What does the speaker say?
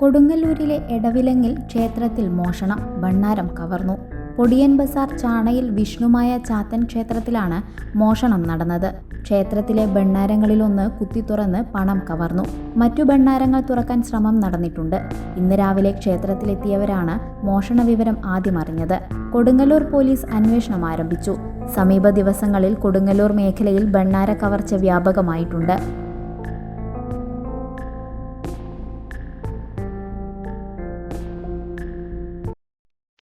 കൊടുങ്ങല്ലൂരിലെ എടവിലങ്ങിൽ ക്ഷേത്രത്തിൽ മോഷണം ഭണ്ണാരം കവർന്നു. പൊടിയൻ ബസാർ ചാണയിൽ വിഷ്ണുമായ ചാത്തൻ ക്ഷേത്രത്തിലാണ് മോഷണം നടന്നത്. ക്ഷേത്രത്തിലെ ഭണ്ണാരങ്ങളിലൊന്ന് കുത്തി തുറന്ന് പണം കവർന്നു. മറ്റു ബണ്ണാരങ്ങൾ തുറക്കാൻ ശ്രമം നടന്നിട്ടുണ്ട്. ഇന്ന് രാവിലെ ക്ഷേത്രത്തിലെത്തിയവരാണ് മോഷണ വിവരം ആദ്യം അറിഞ്ഞത്. കൊടുങ്ങല്ലൂർ പോലീസ് അന്വേഷണം ആരംഭിച്ചു. സമീപ ദിവസങ്ങളിൽ കൊടുങ്ങല്ലൂർ മേഖലയിൽ ഭണ്ണാര കവർച്ച വ്യാപകമായിട്ടുണ്ട്.